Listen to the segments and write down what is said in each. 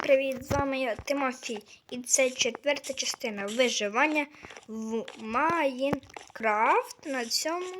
Привіт, з вами я Тимофій, і це четверта частина виживання в Майнкрафт на цьому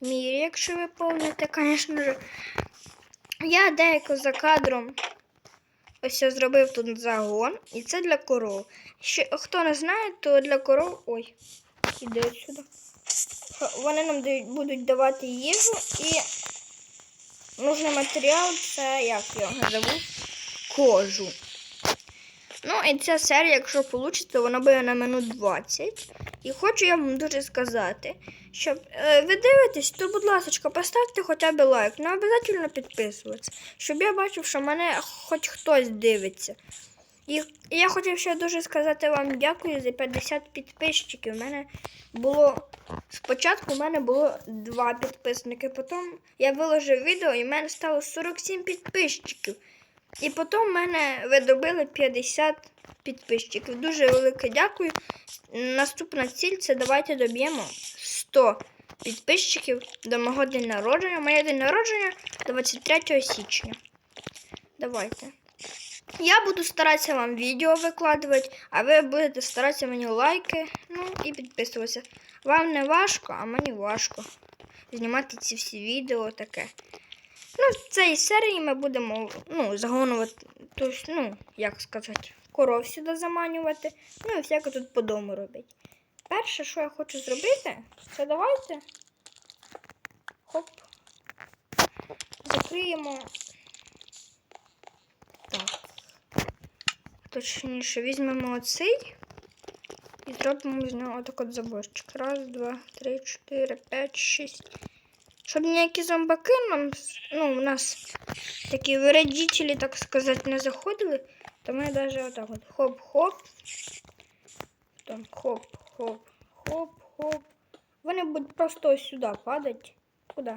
мірі, якщо ви помните, звісно ж. Я деяко за кадром ось зробив тут загон, і це для коров. Ще, хто не знає, то для коров. Ой, іди сюди. Вони нам дають, будуть давати їжу і нужний матеріал це як його назову? Кожу. Ну, і ця серія, якщо вийде, вона буде на минут 20. І хочу я вам дуже сказати, щоб е, ви дивитесь, то, будь ласка, поставте хоча б лайк. Не обов'язково підписуватися, щоб я бачив, що мене хоч хтось дивиться. І, я хотів ще дуже сказати вам дякую за 50 підписчиків. У мене було спочатку у мене було два підписники, потім я виложив відео і в мене стало 47 підписчиків. І потім мене ви добили 50 підписчиків. Дуже велике дякую. Наступна ціль це давайте доб'ємо 100 підписчиків до мого день народження. Моє день народження 23 січня. Давайте. Я буду старатися вам відео викладувати, а ви будете старатися мені лайки, ну і підписуватися. Вам не важко, а мені важко знімати ці всі відео таке. Ну, в цій серії ми будемо ну, загонувати, тож, ну, як сказати, коров сюди заманювати, ну і всяке тут по дому робити. Перше, що я хочу зробити, це давайте. Хоп. Закриємо. Так. Точніше, візьмемо оцей і зробимо з нього отак от заборчик. Раз, два, три, чотири, п'ять, шість. Щоб ніякі зомбаки нам, ну, у нас такі вирадителі, так сказати, не заходили, то ми навіть отак от хоп-хоп. Там хоп-хоп, хоп-хоп. Вони будуть просто ось сюди падати. Куди?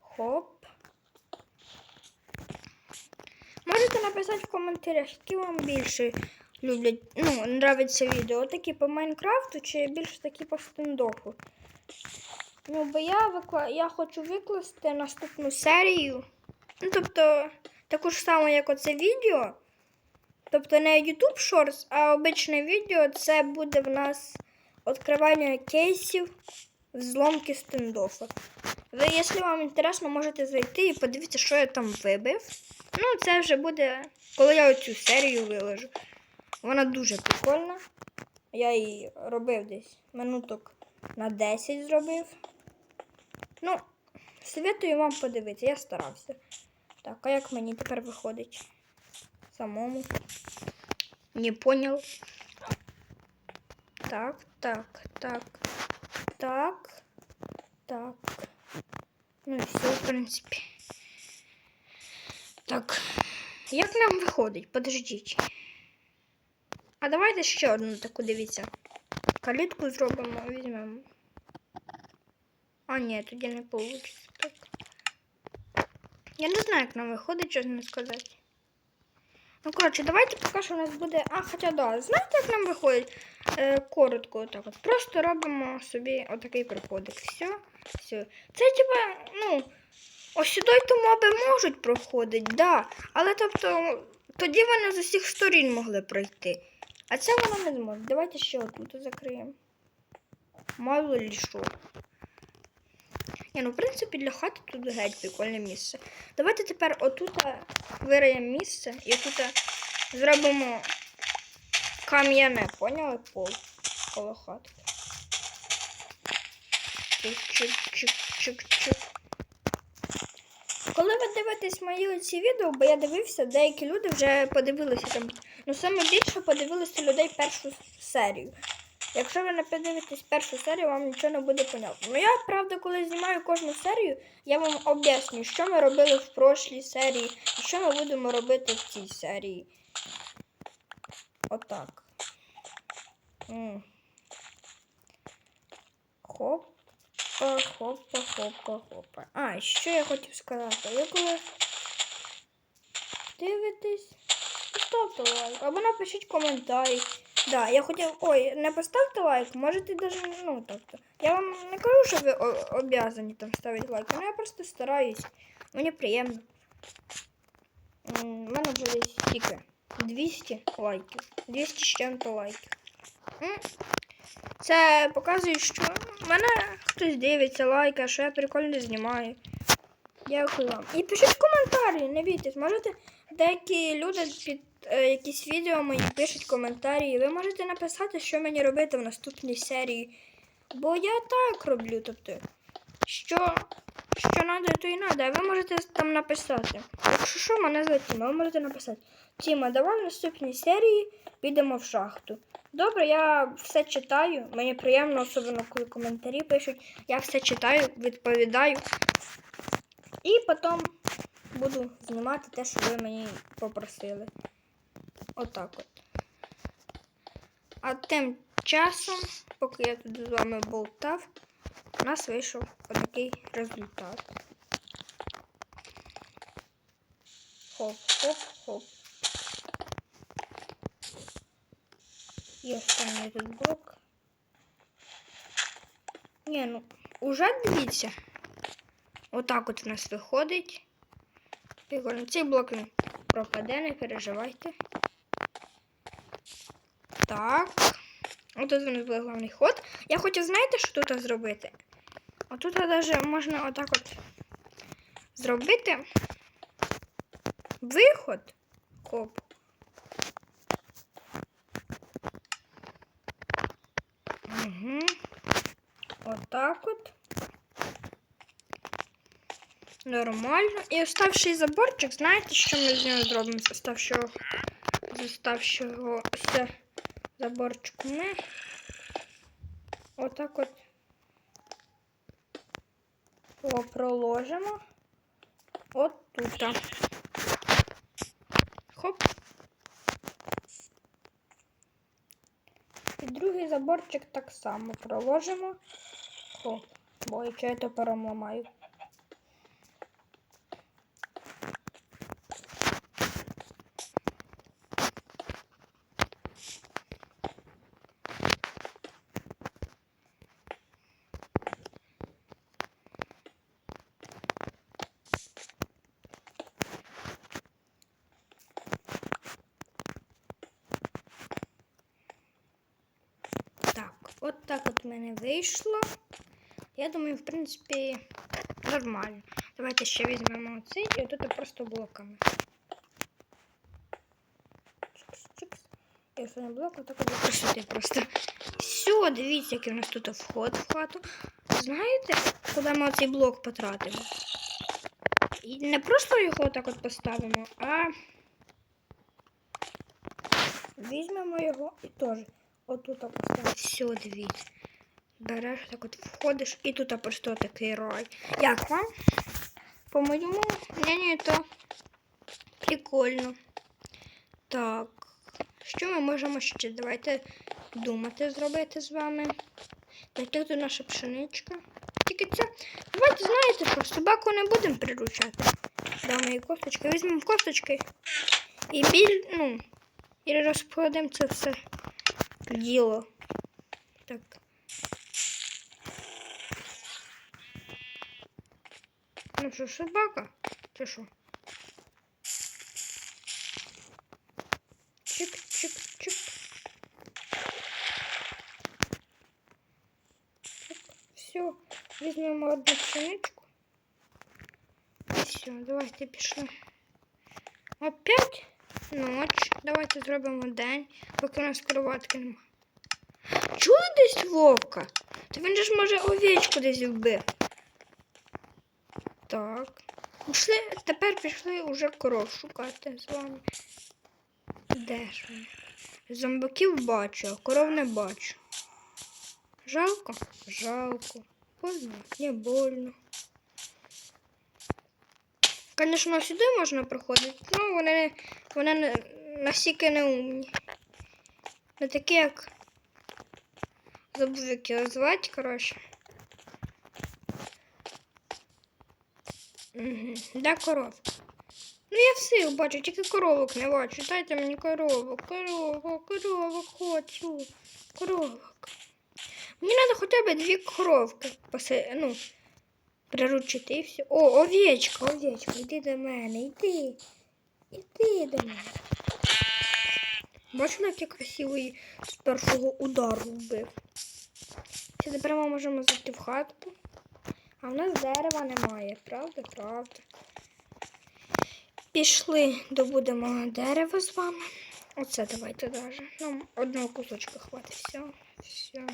Хоп. Можете написати в коментарях, які вам більше люблять, ну, нравиться відео. Такі по Майнкрафту чи більше такі по стендофу. Ну, бо я викла... я хочу викласти наступну серію. Ну, тобто, таку ж саму, як оце відео. Тобто не YouTube Shorts, а обичне відео це буде в нас відкривання кейсів взломки стендофа. Ви, якщо вам інтересно, можете зайти і подивитися, що я там вибив. Ну, це вже буде, коли я оцю серію виложу. Вона дуже прикольна. Я її робив десь минуток на 10 зробив. Ну, советую вам подивитися, я старався. Так, а як мені тепер виходить? Самому. Не понял. Так, так, так, так, так. Ну і все, в принципі. Так. Як нам виходить? Подождіть. А давайте ще одну таку дивіться. Калітку зробимо. А, ні, тоді не вийде. Так. Я не знаю, як нам виходить, чесно сказати. Ну, коротше, давайте поки що у нас буде. А, хоча да, знаєте, як нам виходить? Е, коротко, отак от. Просто робимо собі отакий проходик. Все, все. Це типа, ну, сюди то моби можуть проходити, да. Але тобто, тоді вони з усіх сторін могли пройти. А це вона не зможе. Давайте ще отут закриємо. Мало що. Ні, ну в принципі для хати тут геть прикольне місце. Давайте тепер отут вириємо місце і тут зробимо кам'яне, поняли? Пол коло хати. Чик-чик-чик-чик-чик. Коли ви дивитесь мої оці відео, бо я дивився, деякі люди вже подивилися там. Ну саме більше подивилися людей першу серію. Якщо ви не подивитесь першу серію, вам нічого не буде понятно. Ну я, правда, коли знімаю кожну серію, я вам об'ясню, що ми робили в прошлій серії і що ми будемо робити в цій серії. Отак. М. Хопа, хопа, хопа, хопа. А, що я хотів сказати? Ви коли дивитесь, ставте лайк. Або напишіть коментарі. Да, я хотів. Ой, не поставте лайк, можете даже, ну, тобто. Я вам не кажу, що ви обязані там ставити лайк, але я просто стараюсь. Мені приємно. У мене десь стільки. 200 лайків. 200 з чим-то лайків. Це показує, що мене хтось дивиться, лайкає, що я прикольно знімаю. Дякую вам. І пишіть коментарі, не бійтесь. Можете деякі люди під якісь відео мої пишуть коментарі. Ви можете написати, що мені робити в наступній серії. Бо я так роблю. Тобто, що, що треба, то і треба. А ви можете там написати. Якщо що, мене звати Тіма, ви можете написати. Тіма, давай в наступній серії підемо в шахту. Добре, я все читаю. Мені приємно, особливо коли коментарі пишуть. Я все читаю, відповідаю. І потім буду знімати те, що ви мені попросили. Отак от. А тим часом, поки я тут з вами болтав, у нас вийшов отакий результат. Хоп, хоп, хоп. І останній тут блок. Ні, ну, уже дивіться. Отак от в нас виходить. Прикольно. Цей блок він пропаде, не переживайте. Так. Отут у нас був головний ход. Я хотів, знаєте, що тут зробити? Отут навіть можна отак от зробити виход. Хоп. Угу. Отак от. Нормально. І оставший заборчик, знаєте, що ми з нього зробимо? Оставшого, з оставшого ось заборчику ми отак от його проложимо от тут. Хоп. І другий заборчик так само проложимо. Хоп. Бо якщо я то переламаю. Так, от так от в мене вийшло. Я думаю, в принципі, нормально. Давайте ще візьмемо цей і отут просто блоками. Ось на блок отак от викрутити просто. Все, дивіться, який у нас тут вход в хату. Знаєте, куди ми цей блок потратимо? І не просто його так от поставимо, а візьмемо його і теж отут так поставимо. Все, дивіться. Береш так от входиш і тут просто такий рай. Як вам? По моєму мнению, то прикольно. Так, що ми можемо ще? Давайте думати зробити з вами. Знайти тут наша пшеничка. Тільки це. Давайте знаєте що, собаку не будемо приручати. Дамо їй косточки. Візьмемо косточки і біль, ну, і розкладемо це все діло. Так. Ну що, собака? Чи що? Чик-чик-чик. Все, візьмемо одну пшеничку. І все, давайте пішли. Опять Ніч. Давайте зробимо день, поки у нас кроватки нема. Чули десь вовка? Та він же ж може овечку десь вбив. Так. Пішли, тепер пішли уже коров шукати з вами. Де ж вони? Зомбаків бачу, а коров не бачу. Жалко? Жалко. Больно? Не больно. Звісно, сюди можна проходити, ну вони, вони настільки не умні. Не такі, як забув, як його звати, коротше. Угу. Де коров? Ну я всіх бачу, тільки коровок не бачу. Дайте мені коровок, коровок, коровок хочу. Коровок. Мені треба хоча б дві коровки ну, приручити і все. О, овечка, овечка, йди до мене, йди. Іди до мене. Бачили, як я красиво її з першого удару вбив. Все, тепер ми можемо зайти в хатку. А в нас дерева немає, правда? Правда. Пішли, добудемо дерево з вами. Оце давайте даже. Нам одного кусочка хватить. Все, все.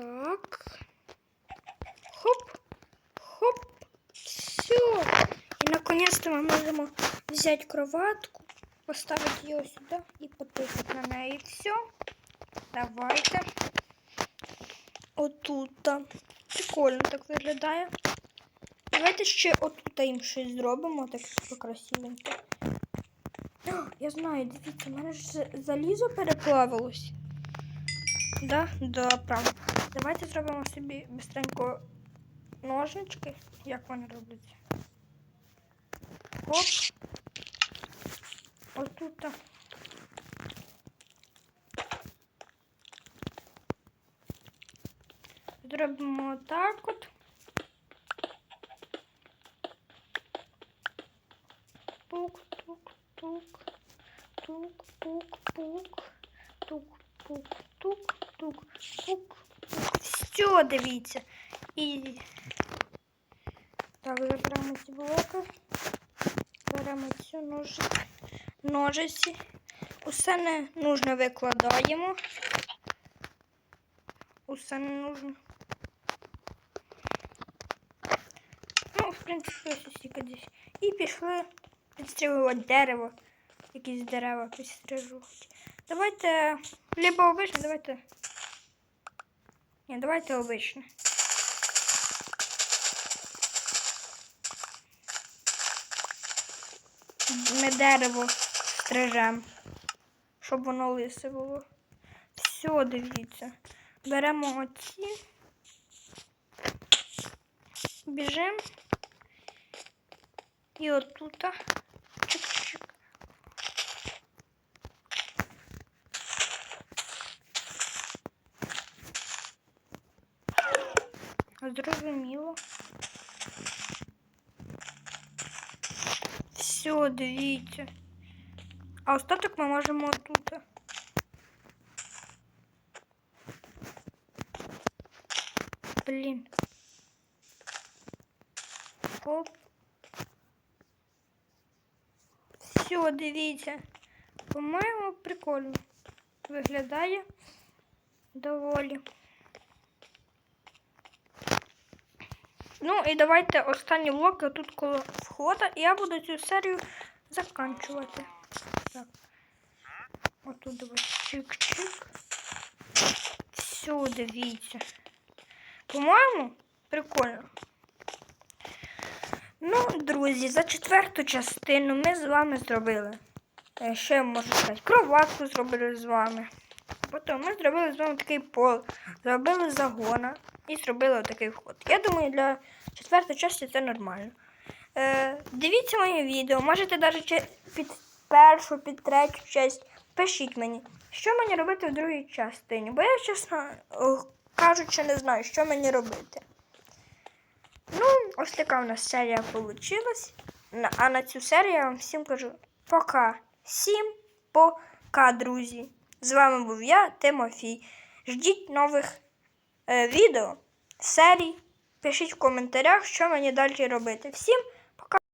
Так. Хоп, хоп, все. И наконец-то мы можем взять кроватку, поставить ее сюда и потыкать на ней. И все. Давайте. Отут. Прикольно так виглядає. Давайте ще отут їм щось зробимо, так покрасивенько. О, Я знаю, дивіться, в мене ж за- залізо переплавилось. Да, да, правда. Давайте зробимо собі быстренько ножнички. Як вони робляться? Оп. Отут. так. Зробимо так от. Тук, тук, тук, тук, Все, дивіться. І так, заберемо ці блоки. Беремо цю ножи... ножиці. Усе не нужно викладаємо. Усе не нужно. Ну, в принципі, ось стільки десь. І пішли підстрілювати дерево. Якісь дерева підстрижувати. Давайте. Либо обичне, давайте. Ні, давайте обичне. Ми дерево стрижемо, щоб воно лисе було. Все, дивіться. Беремо оці. Біжимо. І отут. Зрозуміло. Все, дивіться. А остаток ми можемо отут. Блін. Оп. Все, дивіться. По-моєму, прикольно. Виглядає доволі. Ну і давайте останні блоки тут коло входу. І я буду цю серію заканчувати. Так. Отут давайте чик-чик. Все, дивіться. По-моєму, прикольно. Ну, друзі, за четверту частину ми з вами зробили. е, я можу сказати? Кроватку зробили з вами. Потім ми зробили з вами такий пол, зробили загона і зробили такий вход. Я думаю, для четвертої частини це нормально. Е, дивіться моє відео, можете навіть під першу, під третю часть. Пишіть мені, що мені робити в другій частині. Бо я, чесно е, кажучи, не знаю, що мені робити. Ну, ось така у нас серія вийшла. А на цю серію я вам всім кажу пока. Всім пока, друзі. З вами був я, Тимофій. Ждіть нових відео, серій. Пишіть в коментарях, що мені далі робити. Всім